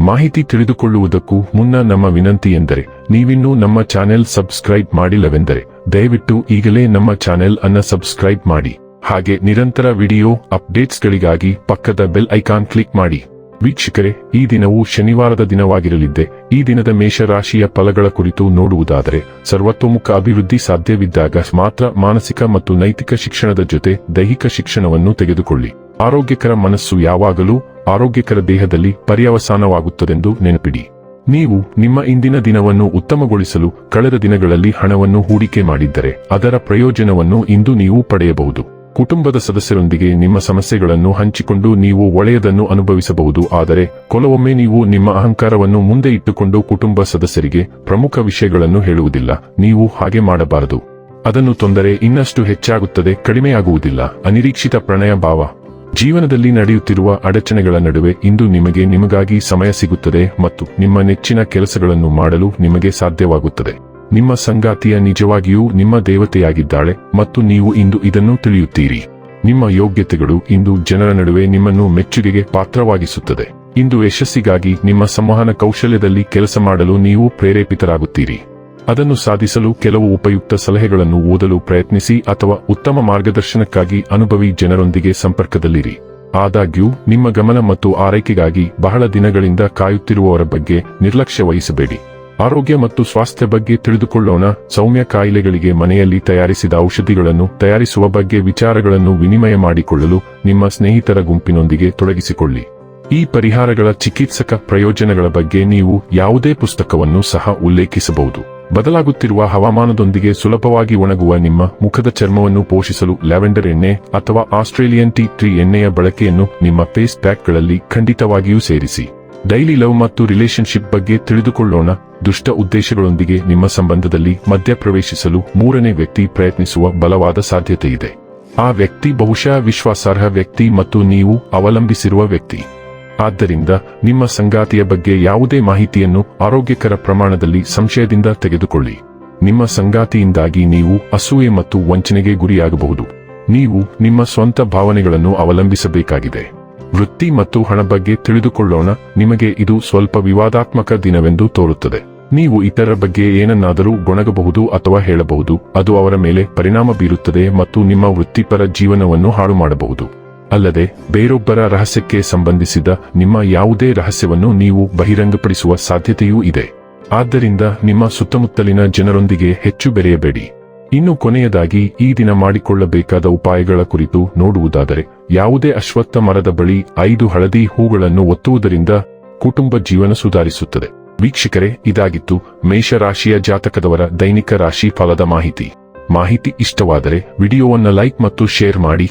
ಮಾಹಿತಿ ತಿಳಿದುಕೊಳ್ಳುವುದಕ್ಕೂ ಮುನ್ನ ನಮ್ಮ ವಿನಂತಿ ಎಂದರೆ, ನೀವಿನ್ನೂ ನಮ್ಮ ಚಾನೆಲ್ ಸಬ್ಸ್ಕ್ರೈಬ್ ಮಾಡಿಲ್ಲವೆಂದರೆ, ದಯವಿಟ್ಟು ಈಗಲೇ ನಮ್ಮ ಚಾನೆಲ್ ಅನ್ನ ಸಬ್ಸ್ಕ್ರೈಬ್ ಮಾಡಿ. ಹಾಗೆ ನಿರಂತರ ವಿಡಿಯೋ ಅಪ್ಡೇಟ್ಸ್ಗಳಿಗಾಗಿ ಪಕ್ಕದ ಬೆಲ್ ಐಕಾನ್ ಕ್ಲಿಕ್ ಮಾಡಿ. ವೀಕ್ಷಕರೇ, ಈ ದಿನವು ಶನಿವಾರದ ದಿನವಾಗಿರಲಿದ್ದೆ. ಈ ದಿನದ ಮೇಷರಾಶಿಯ ಫಲಗಳ ಕುರಿತು ನೋಡುವುದಾದರೆ, ಸರ್ವತೋಮುಖ ಅಭಿವೃದ್ಧಿ ಸಾಧ್ಯವಿದ್ದಾಗ ಮಾತ್ರ ಮಾನಸಿಕ ಮತ್ತು ನೈತಿಕ ಶಿಕ್ಷಣದ ಜೊತೆ ದೈಹಿಕ ಶಿಕ್ಷಣವನ್ನು ತೆಗೆದುಕೊಳ್ಳಿ. ಆರೋಗ್ಯಕರ ಮನಸ್ಸು ಯಾವಾಗಲೂ ಆರೋಗ್ಯಕರ ದೇಹದಲ್ಲಿ ಪರ್ಯವಸಾನವಾಗುತ್ತದೆಂದು ನೆನಪಿಡಿ. ನೀವು ನಿಮ್ಮ ಇಂದಿನ ದಿನವನ್ನು ಉತ್ತಮಗೊಳಿಸಲು ಕಳೆದ ದಿನಗಳಲ್ಲಿ ಹಣವನ್ನು ಹೂಡಿಕೆ ಮಾಡಿದ್ದರೆ ಅದರ ಪ್ರಯೋಜನವನ್ನು ಇಂದು ನೀವು ಪಡೆಯಬಹುದು. ಕುಟುಂಬದ ಸದಸ್ಯರೊಂದಿಗೆ ನಿಮ್ಮ ಸಮಸ್ಯೆಗಳನ್ನು ಹಂಚಿಕೊಂಡು ನೀವು ಒಳ್ಳೆಯದನ್ನು ಅನುಭವಿಸಬಹುದು. ಆದರೆ ಕೆಲವೊಮ್ಮೆ ನೀವು ನಿಮ್ಮ ಅಹಂಕಾರವನ್ನು ಮುಂದೆ ಇಟ್ಟುಕೊಂಡು ಕುಟುಂಬ ಸದಸ್ಯರಿಗೆ ಪ್ರಮುಖ ವಿಷಯಗಳನ್ನು ಹೇಳುವುದಿಲ್ಲ. ನೀವು ಹಾಗೆ ಮಾಡಬಾರದು. ಅದನ್ನು ತೊಂದರೆ ಇನ್ನಷ್ಟು ಹೆಚ್ಚಾಗುತ್ತದೆ, ಕಡಿಮೆಯಾಗುವುದಿಲ್ಲ. ಅನಿರೀಕ್ಷಿತ ಪ್ರಣಯ ಭಾವ ಜೀವನದಲ್ಲಿ ನಡೆಯುತ್ತಿರುವ ಅಡಚಣೆಗಳ ನಡುವೆ ಇಂದು ನಿಮಗೆ ನಿಮಗಾಗಿ ಸಮಯ ಸಿಗುತ್ತದೆ ಮತ್ತು ನಿಮ್ಮ ನೆಚ್ಚಿನ ಕೆಲಸಗಳನ್ನು ಮಾಡಲು ನಿಮಗೆ ಸಾಧ್ಯವಾಗುತ್ತದೆ. ನಿಮ್ಮ ಸಂಗಾತಿಯ ನಿಜವಾಗಿಯೂ ನಿಮ್ಮ ದೇವತೆಯಾಗಿದ್ದಾಳೆ ಮತ್ತು ನೀವು ಇಂದು ಇದನ್ನು ತಿಳಿಯುತ್ತೀರಿ. ನಿಮ್ಮ ಯೋಗ್ಯತೆಗಳು ಇಂದು ಜನರ ನಡುವೆ ನಿಮ್ಮನ್ನು ಮೆಚ್ಚುಗೆಗೆ ಪಾತ್ರವಾಗಿಸುತ್ತದೆ. ಇಂದು ಯಶಸ್ಸಿಗಾಗಿ ನಿಮ್ಮ ಸಂವಹನ ಕೌಶಲ್ಯದಲ್ಲಿ ಕೆಲಸ ಮಾಡಲು ನೀವು ಪ್ರೇರೇಪಿತರಾಗುತ್ತೀರಿ. ಅದನ್ನು ಸಾಧಿಸಲು ಕೆಲವು ಉಪಯುಕ್ತ ಸಲಹೆಗಳನ್ನು ಓದಲು ಪ್ರಯತ್ನಿಸಿ ಅಥವಾ ಉತ್ತಮ ಮಾರ್ಗದರ್ಶನಕ್ಕಾಗಿ ಅನುಭವಿ ಜನರೊಂದಿಗೆ ಸಂಪರ್ಕದಲ್ಲಿರಿ. ಆದಾಗ್ಯೂ, ನಿಮ್ಮ ಗಮನ ಮತ್ತು ಆರೈಕೆಗಾಗಿ ಬಹಳ ದಿನಗಳಿಂದ ಕಾಯುತ್ತಿರುವವರ ಬಗ್ಗೆ ನಿರ್ಲಕ್ಷ್ಯ ವಹಿಸಬೇಡಿ. ಆರೋಗ್ಯ ಮತ್ತು ಸ್ವಾಸ್ಥ್ಯ ಬಗ್ಗೆ ತಿಳಿದುಕೊಳ್ಳೋಣ. ಸೌಮ್ಯ ಕಾಯಿಲೆಗಳಿಗೆ ಮನೆಯಲ್ಲಿ ತಯಾರಿಸಿದ ಔಷಧಿಗಳನ್ನು ತಯಾರಿಸುವ ಬಗ್ಗೆ ವಿಚಾರಗಳನ್ನು ವಿನಿಮಯ ಮಾಡಿಕೊಳ್ಳಲು ನಿಮ್ಮ ಸ್ನೇಹಿತರ ಗುಂಪಿನೊಂದಿಗೆ ತೊಡಗಿಸಿಕೊಳ್ಳಿ. ಈ ಪರಿಹಾರಗಳ ಚಿಕಿತ್ಸಕ ಪ್ರಯೋಜನಗಳ ಬಗ್ಗೆ ನೀವು ಯಾವುದೇ ಪುಸ್ತಕವನ್ನು ಸಹ ಉಲ್ಲೇಖಿಸಬಹುದು. ಬದಲಾಗುತ್ತಿರುವ ಹವಾಮಾನದೊಂದಿಗೆ ಸುಲಭವಾಗಿ ಒಣಗುವ ನಿಮ್ಮ ಮುಖದ ಚರ್ಮವನ್ನು ಪೋಷಿಸಲು ಲ್ಯಾವೆಂಡರ್ ಎಣ್ಣೆ ಅಥವಾ ಆಸ್ಟ್ರೇಲಿಯನ್ ಟೀ ಟ್ರೀ ಎಣ್ಣೆಯ ಬಳಕೆಯನ್ನು ನಿಮ್ಮ ಫೇಸ್ ಪ್ಯಾಕ್ಗಳಲ್ಲಿ ಖಂಡಿತವಾಗಿಯೂ ಸೇರಿಸಿ. ಡೈಲಿ ಲವ್ ಮತ್ತು ರಿಲೇಶನ್ಶಿಪ್ ಬಗ್ಗೆ ತಿಳಿದುಕೊಳ್ಳೋಣ. ದುಷ್ಟ ಉದ್ದೇಶಗಳೊಂದಿಗೆ ನಿಮ್ಮ ಸಂಬಂಧದಲ್ಲಿ ಮಧ್ಯಪ್ರವೇಶಿಸಲು ಮೂರನೇ ವ್ಯಕ್ತಿ ಪ್ರಯತ್ನಿಸುವ ಬಲವಾದ ಸಾಧ್ಯತೆಯಿದೆ. ಆ ವ್ಯಕ್ತಿ ಬಹುಶಃ ವಿಶ್ವಾಸಾರ್ಹ ವ್ಯಕ್ತಿ ಮತ್ತು ನೀವು ಅವಲಂಬಿಸಿರುವ ವ್ಯಕ್ತಿ. ಆದ್ದರಿಂದ ನಿಮ್ಮ ಸಂಗಾತಿಯ ಬಗ್ಗೆ ಯಾವುದೇ ಮಾಹಿತಿಯನ್ನು ಆರೋಗ್ಯಕರ ಪ್ರಮಾಣದಲ್ಲಿ ಸಂಶಯದಿಂದ ತೆಗೆದುಕೊಳ್ಳಿ. ನಿಮ್ಮ ಸಂಗಾತಿಯಿಂದಾಗಿ ನೀವು ಅಸೂಯೆ ಮತ್ತು ವಂಚನೆಗೆ ಗುರಿಯಾಗಬಹುದು. ನೀವು ನಿಮ್ಮ ಸ್ವಂತ ಭಾವನೆಗಳನ್ನು ಅವಲಂಬಿಸಬೇಕಾಗಿದೆ. ವೃತ್ತಿ ಮತ್ತು ಹಣ ಬಗ್ಗೆ ತಿಳಿದುಕೊಳ್ಳೋಣ. ನಿಮಗೆ ಇದು ಸ್ವಲ್ಪ ವಿವಾದಾತ್ಮಕ ದಿನವೆಂದು ತೋರುತ್ತದೆ. ನೀವು ಇತರ ಬಗ್ಗೆ ಏನನ್ನಾದರೂ ಗೊಣಗಬಹುದು ಅಥವಾ ಹೇಳಬಹುದು. ಅದು ಅವರ ಮೇಲೆ ಪರಿಣಾಮ ಬೀರುತ್ತದೆ ಮತ್ತು ನಿಮ್ಮ ವೃತ್ತಿಪರ ಜೀವನವನ್ನು ಹಾಳು ಮಾಡಬಹುದು ಅಲ್ಲದೆ ಬೇರೊಬ್ಬರ ರಹಸ್ಯಕ್ಕೆ ಸಂಬಂಧಿಸಿದ ನಿಮ್ಮ ಯಾವುದೇ ರಹಸ್ಯವನ್ನು ನೀವು ಬಹಿರಂಗಪಡಿಸುವ ಸಾಧ್ಯತೆಯೂ ಇದೆ. ಆದ್ದರಿಂದ ನಿಮ್ಮ ಸುತ್ತಮುತ್ತಲಿನ ಜನರೊಂದಿಗೆ ಹೆಚ್ಚು ಬೆರೆಯಬೇಡಿ. ಇನ್ನು ಕೊನೆಯದಾಗಿ ಈ ದಿನ ಮಾಡಿಕೊಳ್ಳಬೇಕಾದ ಉಪಾಯಗಳ ಕುರಿತು ನೋಡುವುದಾದರೆ, ಯಾವುದೇ ಅಶ್ವತ್ಥ ಮರದ ಬಳಿ ಐದು ಹಳದಿ ಹೂಗಳನ್ನು ಒತ್ತುವುದರಿಂದ ಕುಟುಂಬ ಜೀವನ ಸುಧಾರಿಸುತ್ತದೆ. ವೀಕ್ಷಕರೇ, ಇದಾಗಿತ್ತು ಮೇಷರಾಶಿಯ ಜಾತಕದವರ ದೈನಿಕ ರಾಶಿ ಫಲದ ಮಾಹಿತಿ. ಮಾಹಿತಿ ಇಷ್ಟವಾದರೆ ವಿಡಿಯೋವನ್ನು ಲೈಕ್ ಮತ್ತು ಶೇರ್ ಮಾಡಿ.